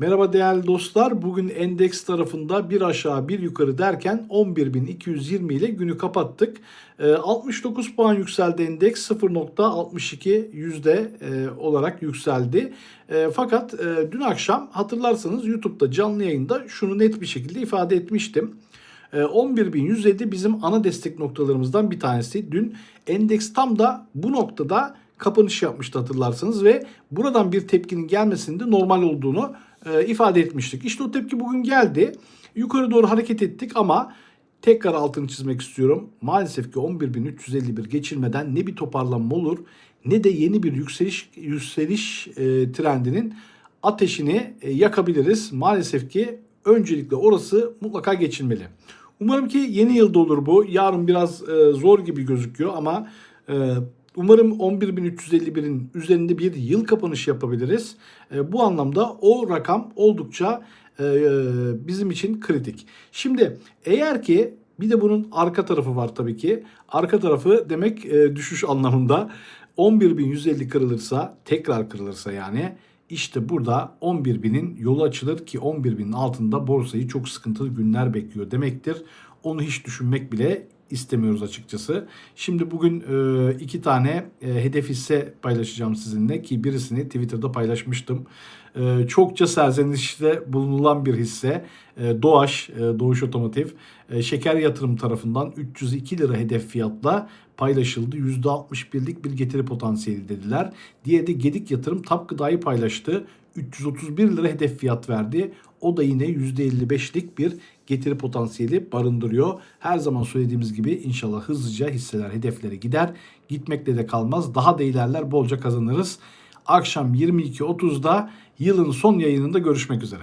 Merhaba değerli dostlar. Bugün endeks tarafında bir aşağı bir yukarı derken 11.220 ile günü kapattık. Ee, 69 puan yükseldi endeks 0.62 yüzde e, olarak yükseldi. E, fakat e, dün akşam hatırlarsanız YouTube'da canlı yayında şunu net bir şekilde ifade etmiştim. E, 11.107 bizim ana destek noktalarımızdan bir tanesi. Dün endeks tam da bu noktada kapanış yapmıştı hatırlarsanız ve buradan bir tepkinin gelmesinin de normal olduğunu e, ifade etmiştik. İşte o tepki bugün geldi. Yukarı doğru hareket ettik ama tekrar altını çizmek istiyorum. Maalesef ki 11.351 geçilmeden ne bir toparlanma olur ne de yeni bir yükseliş yükseliş e, trendinin ateşini e, yakabiliriz. Maalesef ki öncelikle orası mutlaka geçilmeli. Umarım ki yeni yılda olur bu. Yarın biraz e, zor gibi gözüküyor ama e, umarım 11.351'in üzerinde bir yıl kapanışı yapabiliriz. E, bu anlamda o rakam oldukça e, bizim için kritik. Şimdi eğer ki bir de bunun arka tarafı var tabii ki. Arka tarafı demek e, düşüş anlamında 11.150 kırılırsa tekrar kırılırsa yani işte burada 11.000'in yolu açılır ki 11.000'in altında borsayı çok sıkıntılı günler bekliyor demektir. Onu hiç düşünmek bile istemiyoruz açıkçası. Şimdi bugün e, iki tane e, hedef hisse paylaşacağım sizinle ki birisini Twitter'da paylaşmıştım. E, çokça serzenişte bulunulan bir hisse e, Doğaş, Doğuş Otomotiv Şeker Yatırım tarafından 302 lira hedef fiyatla paylaşıldı. %61'lik bir getiri potansiyeli dediler. Diğeri de Gedik Yatırım Tap Gıda'yı paylaştı. 331 lira hedef fiyat verdi. O da yine %55'lik bir getiri potansiyeli barındırıyor. Her zaman söylediğimiz gibi inşallah hızlıca hisseler hedeflere gider. Gitmekle de kalmaz. Daha da ilerler bolca kazanırız. Akşam 22.30'da yılın son yayınında görüşmek üzere.